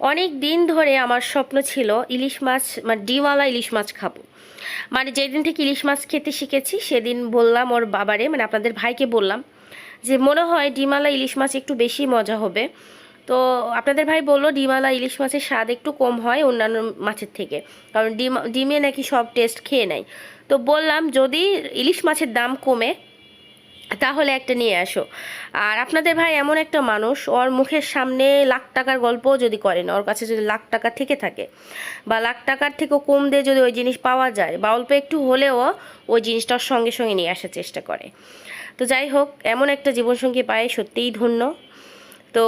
অনেক দিন ধরে আমার স্বপ্ন ছিল ইলিশ মাছ মানে ডিমওয়ালা ইলিশ মাছ খাব। মানে যেদিন থেকে ইলিশ মাছ খেতে শিখেছি, সেদিন বললাম ওর বাবারে মানে আপনাদের ভাইকে বললাম যে, মনে হয় ডিমালা ইলিশ মাছ একটু বেশি মজা হবে। তো আপনাদের ভাই বলল ডিমালা ইলিশ মাছের স্বাদ একটু কম হয় অন্যান্য মাছের থেকে, কারণ ডিম, ডিমে নাকি সব টেস্ট খেয়ে নেয়। তো বললাম, যদি ইলিশ মাছের দাম কমে তাহলে একটা নিয়ে আসো। আর আপনাদের ভাই এমন একটা মানুষ, ওর মুখের সামনে লাখ টাকার গল্প যদি করেন ওর কাছে যদি লাখ টাকা থেকে থাকে বা লাখ টাকার থেকেও কম দিয়ে যদি ওই জিনিস পাওয়া যায় বা অল্প একটু হলেও ওই জিনিসটার সঙ্গে সঙ্গে নিয়ে আসার চেষ্টা করে। তো যাই হোক, এমন একটা জীবনসঙ্গী পায় সত্যিই ধন্য। তো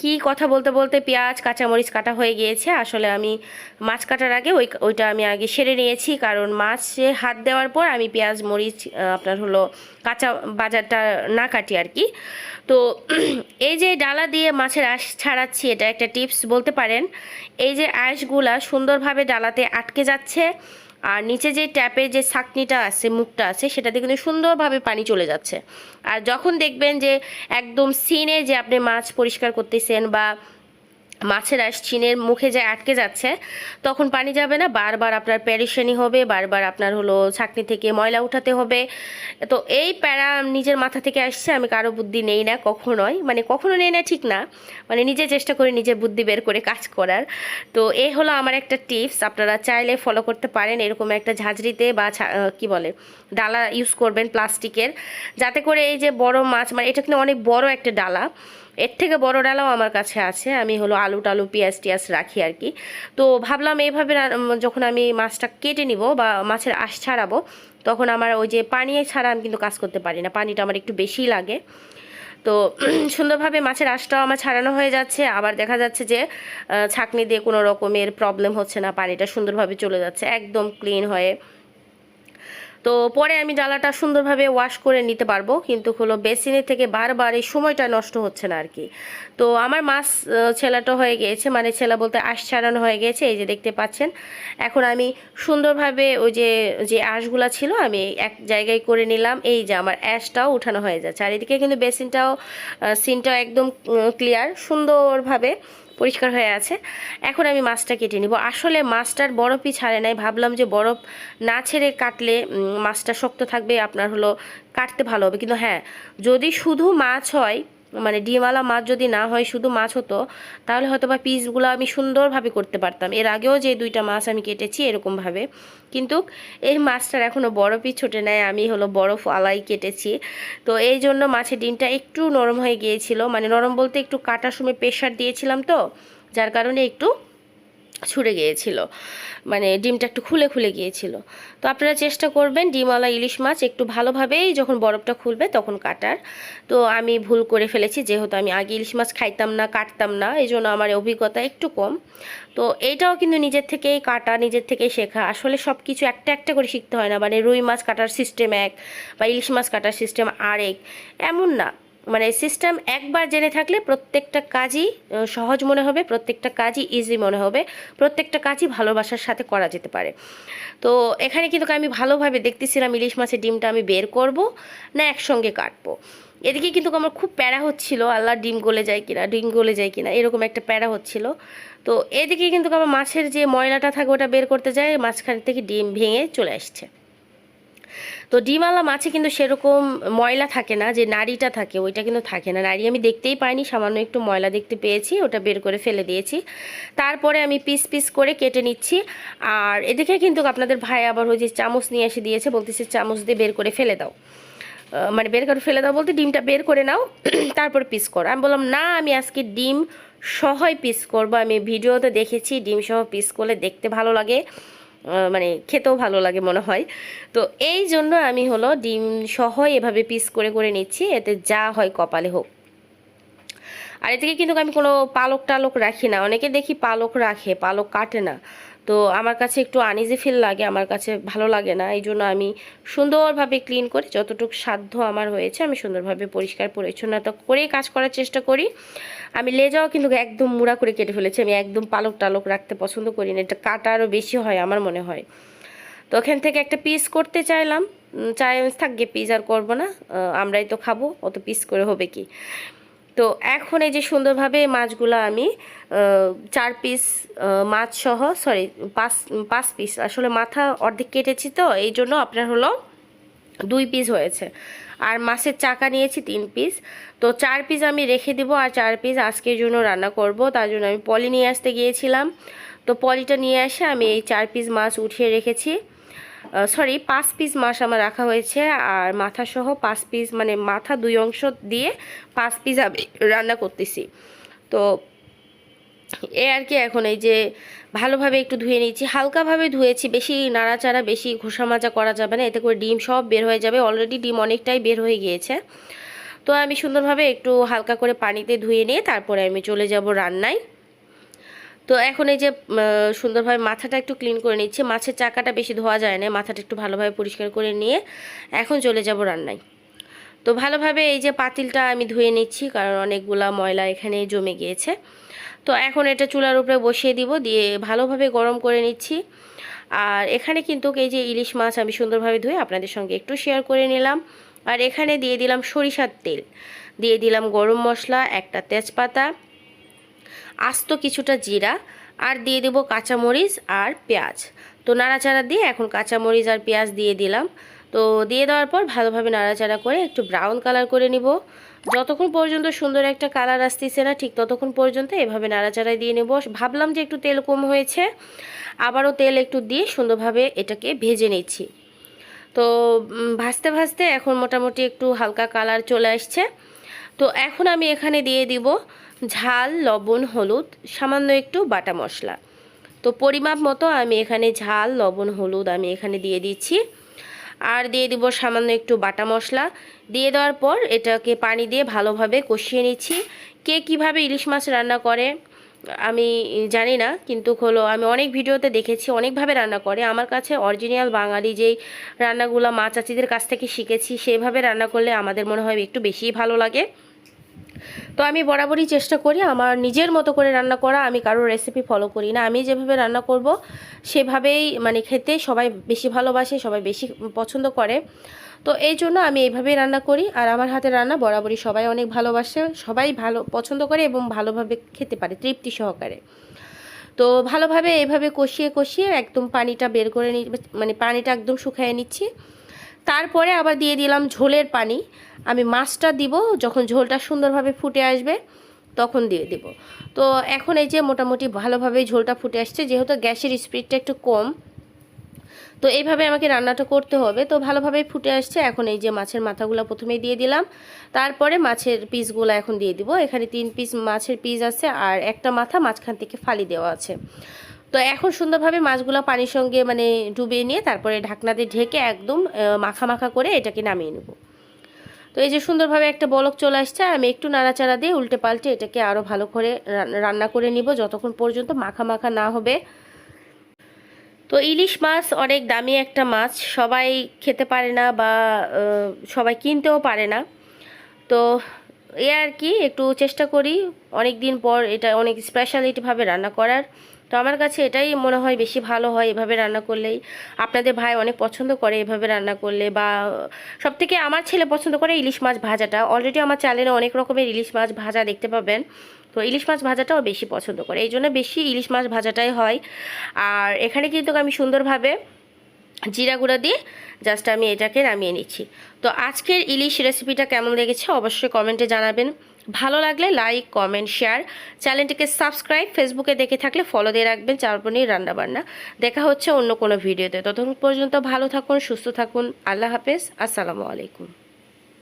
কি কথা বলতে বলতে পেঁয়াজ, কাঁচামরিচ কাটা হয়ে গিয়েছে। আসলে আমি মাছ কাটার আগে ওই ওইটা আমি আগে সেরে নিয়েছি, কারণ মাছে হাত দেওয়ার পর আমি পেঁয়াজ, মরিচ আপনার হলো কাঁচা বাজারটা না কাটি আর কি। তো এই যে ডালা দিয়ে মাছের আঁশ ছাড়াচ্ছি, এটা একটা টিপস বলতে পারেন। এই যে আঁশগুলা সুন্দরভাবে ডালাতে আটকে যাচ্ছে আর নিচে যে ট্যাপের যে ছাকনিটা আছে, মুখটা আছে সেটা দিয়ে কিন্তু সুন্দরভাবে পানি চলে যাচ্ছে। আর যখন দেখবেন যে একদম সিনে যে আপনি মাছ পরিষ্কার করতেছেন বা মাছের আঁশ চিনের মুখে যে আটকে যাচ্ছে, তখন পানি যাবে না, বারবার আপনার প্যারিশানি হবে, বারবার আপনার হলো ছাকনি থেকে ময়লা উঠাতে হবে। তো এই প্যারা নিজের মাথা থেকে আসছে, আমি কারও বুদ্ধি নেই না কখনোই মানে কখনো নেই না, ঠিক না। মানে নিজে চেষ্টা করি নিজের বুদ্ধি বের করে কাজ করার। তো এই হলো আমার একটা টিপস, আপনারা চাইলে ফলো করতে পারেন এরকম একটা ঝাঁঝরিতে বা কি বলে, ডালা ইউজ করবেন প্লাস্টিকের যাতে করে এই যে বড় মাছ মানে এটা কিন্তু অনেক বড় একটা ডালা। এর থেকে বড় ডালাও আমার কাছে আছে। আমি হলো আলু টালু, পেঁয়াজ টিয়াজ রাখি আর কি। তো ভাবলাম এইভাবে যখন আমি মাছটা কেটে নিব বা মাছের আশ ছাড়াবো, তখন আমার ওই যে পানি ছাড়া আমি কিন্তু কাজ করতে পারি না। পানিটা আমার একটু বেশিই লাগে। তো সুন্দরভাবে মাছের আঁশটাও আমার ছাড়ানো হয়ে যাচ্ছে। আবার দেখা যাচ্ছে যে ছাঁকনি দিয়ে কোনো রকমের প্রবলেম হচ্ছে না, পানিটা সুন্দরভাবে চলে যাচ্ছে, একদম ক্লিন হয়ে তো পরে আমি ডালাটা সুন্দরভাবে ওয়াশ করে নিতে পারব, কিন্তু হলো বেসিনের থেকে বারবার এই সময়টা নষ্ট হচ্ছে না আর কি। তো আমার মাছ ছেলাটা হয়ে গিয়েছে মানে ছেলা বলতে আঁশ ছাড়ানো হয়ে গেছে এই যে দেখতে পাচ্ছেন। এখন আমি সুন্দরভাবে ওই যে যে আঁশগুলা ছিল, আমি এক জায়গায় করে নিলাম, এই যে আমার অ্যাশটাও উঠানো হয়ে যাচ্ছে। আর এদিকে কিন্তু বেসিনটাও সিনটাও একদম ক্লিয়ার সুন্দরভাবে পরিষ্কার হয়ে আছে। এখন আমি মাছটা কেটে নিব। আসলে মাছটার বরফই ছাড়ে নাই। ভাবলাম যে বরফ না ছেড়ে কাটলে মাছটা শক্ত থাকবে, আপনার হলো কাটতে ভালো হবে। কিন্তু হ্যাঁ যদি শুধু মাছ হয় মানে ডিমওয়ালা মাছ যদি না হয়, শুধু মাছ হতো, তাহলে হয়তো বা পিসগুলো আমি সুন্দরভাবে করতে পারতাম। এর আগেও যে দুইটা মাছ আমি কেটেছি এরকমভাবে। কিন্তু এই মাছটার এখনও বরফই ছোটে নেয় আমি হলো বরফ আলাই কেটেছি। তো এই জন্য মাছের ডিমটা একটু নরম হয়ে গিয়েছিল। মানে নরম বলতে একটু কাটার সময় প্রেশার দিয়েছিলাম তো, যার কারণে একটু ছুড়ে গিয়েছিল। মানে ডিমটা একটু খুলে খুলে গিয়েছিল। তো আপনারা চেষ্টা করবেন ডিমওয়ালা ইলিশ মাছ একটু ভালোভাবেই যখন বরফটা খুলবে তখন কাটার। তো আমি ভুল করে ফেলেছি, যেহেতু আমি আগে ইলিশ মাছ খাইতাম না, কাটতাম না এই জন্য আমার অভিজ্ঞতা একটু কম। তো এইটাও কিন্তু নিজের থেকেই কাটা, নিজের থেকেই শেখা। আসলে সব কিছু একটা একটা করে শিখতে হয় না। মানে রুই মাছ কাটার সিস্টেম এক বা ইলিশ মাছ কাটার সিস্টেম আরেক। এমন না। মানে সিস্টেম একবার জেনে থাকলে প্রত্যেকটা কাজই সহজ মনে হবে, প্রত্যেকটা কাজই ইজি মনে হবে, প্রত্যেকটা কাজই ভালোবাসার সাথে করা যেতে পারে। তো এখানে কিন্তু আমি ভালোভাবে দেখতেছিলাম ইলিশ মাছের ডিমটা আমি বের করব, না একসঙ্গে কাটবো। এদিকে কিন্তু আমার খুব প্যারা হচ্ছিল, আল্লাহ ডিম গলে যায় কিনা, ডিম গলে যায় কিনা, এরকম একটা প্যারা হচ্ছিল। তো এদিকে কিন্তু আমার মাছের যে ময়লাটা থাকে ওটা বের করতে যায়, মাঝখান থেকে ডিম ভেঙে চলে আসছে। তো ডিমওয়ালা মাছে কিন্তু সেরকম ময়লা থাকে না, যে নাড়িটা থাকে, ওইটা কিন্তু থাকে না। নাড়ি আমি দেখতেই পাইনি, সামান্য একটু ময়লা দেখতে পেয়েছি, ওটা বের করে ফেলে দিয়েছি। তারপরে আমি পিস পিস করে কেটে নিচ্ছি, আর এদিকে কিন্তু আপনাদের ভাই আবার ওই যে চামচ নিয়ে এসে দিয়েছে, বলতেছে চামচ দিয়ে বের করে ফেলে দাও। মানে বের করে ফেলে দাও বলতে ডিমটা বের করে নাও, তারপর পিস করো। আমি বললাম, না, আমি আজকে ডিম সহই পিস করব, আমি ভিডিওতে দেখেছি, ডিম সহ পিস করলে দেখতে ভালো লাগে। মানে খেতেও ভালো লাগে মনে হয়। তো এই জন্য আমি হলো ডিম সহ এভাবে পিস করে করে নিচ্ছি, এতে যা হয় কপালে হোক। আর এদিকে কিন্তু আমি কোনো পালক টালক রাখি না। অনেকে দেখি পালক রাখে, পালক কাটে না। তো আমার কাছে একটু আনইজি ফিল লাগে, আমার কাছে ভালো লাগে না। এই জন্য আমি সুন্দরভাবে ক্লিন করি, যতটুকু সাধ্য আমার হয়েছে, আমি সুন্দরভাবে পরিষ্কার, পরিচ্ছন্নতা করেই কাজ করার চেষ্টা করি। আমি লেজাও কিন্তু একদম মুড়া করে কেটে ফেলেছি, আমি একদম পালক টালক রাখতে পছন্দ করি না, এটা কাটা আরও বেশি হয় আমার মনে হয়। তো ওখান থেকে একটা পিস করতে চাইলাম চাই থাকবে পিস আর করব না আমরাই তো খাব, অত পিস করে হবে কি? তো এখন এই যে সুন্দরভাবে মাছগুলো আমি চার পিস মাছ সহ সরি পাঁচ পাঁচ পিস আসলে মাথা অর্ধেক কেটেছি তো, এই জন্য আপনার হলো দুই পিস হয়েছে। আর মাছের চাকা নিয়েছি তিন পিস তো চার পিস আমি রেখে দিব আর চার পিস আজকের জন্য রান্না করব, তার জন্য আমি পলি নিয়ে আসতে গিয়েছিলাম। তো পলিটা নিয়ে এসে আমি এই চার পিস মাছ উঠিয়ে রেখেছি। সরি পাঁচ পিস মাছ আমার রাখা হয়েছে আর মাথা সহ পাঁচ পিস মানে মাথা দুই অংশ দিয়ে পাঁচ পিস আমি রান্না করতেছি। তো এ আর কি এখন এই যে ভালোভাবে একটু ধুয়ে নিচ্ছি হালকাভাবে ধুয়েছি, বেশি নাড়াচাড়া, বেশি ঘষা মাজা করা যাবে না, এতে করে ডিম সব বের হয়ে যাবে অলরেডি ডিম অনেকটাই বের হয়ে গিয়েছে। তো আমি সুন্দরভাবে একটু হালকা করে পানিতে ধুয়ে নিয়ে তারপরে আমি চলে যাব রান্নায়। তো এখন এই যে সুন্দরভাবে মাথাটা একটু ক্লিন করে নিচ্ছি। মাছের চাকাটা বেশি ধোয়া যায় না, মাথাটা একটু ভালোভাবে পরিষ্কার করে নিয়ে এখন চলে যাব রান্নায়। তো ভালোভাবে এই যে পাতিলটা আমি ধুয়ে নিচ্ছি, কারণ অনেকগুলা ময়লা এখানে জমে গিয়েছে। তো এখন এটা চুলার উপরে বসিয়ে দিব, দিয়ে ভালোভাবে গরম করে নিচ্ছি। আর এখানে কিন্তু এই যে ইলিশ মাছ আমি সুন্দরভাবে ধুয়ে আপনাদের সঙ্গে একটু শেয়ার করে নিলাম। আর এখানে দিয়ে দিলাম সরিষার তেল। দিয়ে দিলাম গরম মশলা, একটা তেজপাতা আস্ত কিছুটা জিরা আর দিয়ে দেবো কাঁচামরিচ আর পেঁয়াজ। তো নাড়াচাড়া দিয়ে এখন কাঁচামরিচ আর পেঁয়াজ দিয়ে দিলাম। তো দিয়ে দেওয়ার পর ভালোভাবে নাড়াচাড়া করে একটু ব্রাউন কালার করে নিব। যতক্ষণ পর্যন্ত সুন্দর একটা কালার আসতেছে না, ঠিক ততক্ষণ পর্যন্ত এভাবে নাড়াচাড়া দিয়ে নেব। ভাবলাম যে একটু তেল কম হয়েছে, আবারও তেল একটু দিয়ে সুন্দরভাবে এটাকে ভেজে নিচ্ছি। তো ভাজতে ভাজতে এখন মোটামুটি একটু হালকা কালার চলে আসছে। তো এখন আমি এখানে দিয়ে দিব ঝাল, লবণ, হলুদ, সামান্য একটু বাটা মশলা। তো পরিমাপ মতো আমি এখানে ঝাল, লবণ, হলুদ আমি এখানে দিয়ে দিচ্ছি। আর দিয়ে দিব সামান্য একটু বাটা মশলা। দিয়ে দেওয়ার পর এটাকে পানি দিয়ে ভালোভাবে কষিয়ে নিচ্ছি। কে কীভাবে ইলিশ মাছ রান্না করে আমি জানি না, কিন্তু হলো আমি অনেক ভিডিওতে দেখেছি, অনেকভাবে রান্না করে। আমার কাছে অরিজিনাল বাঙালি যেই রান্নাগুলো মা চাচিদের কাছ থেকে শিখেছি, সেভাবে রান্না করলে আমাদের মনে হয় একটু বেশিই ভালো লাগে। তো আমি বরাবরই চেষ্টা করি আমার নিজের মতো করে রান্না করা, আমি কারোর রেসিপি ফলো করি না। আমি যেভাবে রান্না করব, সেভাবেই মানে খেতে সবাই বেশি ভালোবাসে, সবাই বেশি পছন্দ করে। তো এই জন্য আমি এইভাবেই রান্না করি। আর আমার হাতে রান্না বরাবরই সবাই অনেক ভালোবাসে, সবাই ভালো পছন্দ করে এবং ভালোভাবে খেতে পারে, তৃপ্তি সহকারে। তো ভালোভাবে এইভাবে কষিয়ে কষিয়ে একদম পানিটা বের করে নি মানে পানিটা একদম শুকিয়ে নিচ্ছি। তারপরে আবার দিয়ে দিলাম ঝোলের পানি। আমি মাছটা দিব, যখন ঝোলটা সুন্দরভাবে ফুটে আসবে, তখন দিয়ে দিব। তো এখন এই যে মোটামুটি ভালোভাবে ঝোলটা ফুটে আসছে, যেহেতু গ্যাসের স্পিডটা একটু কম, তো এইভাবে আমাকে রান্নাটা করতে হবে। তো ভালোভাবে ফুটে আসছে, এখন এই যে মাছের মাথাগুলো প্রথমেই দিয়ে দিলাম। তারপরে মাছের পিসগুলো এখন দিয়ে দিব। এখানে তিন পিস মাছের পিস আছে, আর একটা মাথা মাঝখান থেকে ফালি দেওয়া আছে। তো এখন সুন্দরভাবে মাছগুলো পানির সঙ্গে মানে ডুবিয়ে নিয়ে তারপরে ঢাকনা দিয়ে ঢেকে একদম মাখা মাখা করে এটাকে নামিয়ে নেব। তো এই যে সুন্দরভাবে একটা বলক চলে আসছে আমি একটু নাড়াচাড়া দিয়ে উল্টে পাল্টে এটাকে আরও ভালো করে রান্না করে নিব যতক্ষণ পর্যন্ত মাখা মাখা না হবে। তো ইলিশ মাছ অনেক দামি একটা মাছ, সবাই খেতে পারে না বা সবাই কিনতেও পারে না। তো এ আর কি, একটু চেষ্টা করি অনেক দিন পর এটা অনেক স্পেশালিটিভাবে রান্না করার। তো আমার কাছে এটাই মনে হয় বেশি ভালো হয় এভাবে রান্না করলেই। আপনাদের ভাই অনেক পছন্দ করে এভাবে রান্না করলে বা সব থেকে আমার ছেলে পছন্দ করে ইলিশ মাছ ভাজাটা। অলরেডি আমার চ্যানেলে অনেক রকমের ইলিশ মাছ ভাজা দেখতে পাবেন। তো ইলিশ মাছ ভাজাটাও বেশি পছন্দ করে। এই জন্য বেশি ইলিশ মাছ ভাজাটাই হয়। আর এখানে কিন্তু আমি সুন্দরভাবে জিরা গুঁড়া দিয়ে জাস্ট আমি এটাকে নামিয়ে নিচ্ছি। তো আজকের ইলিশ রেসিপিটা কেমন লেগেছে অবশ্যই কমেন্টে জানাবেন। ভালো লাগলে লাইক কমেন্ট শেয়ার চ্যানেলটিকে সাবস্ক্রাইব ফেসবুকে দেখে থাকলে ফলো দিয়ে রাখবেন চারপনির রান্নাবান্না। দেখা হচ্ছে অন্য কোনো ভিডিওতে ততক্ষণ পর্যন্ত ভালো থাকুন, সুস্থ থাকুন। আল্লাহ হাফেজ। আসসালামু আলাইকুম।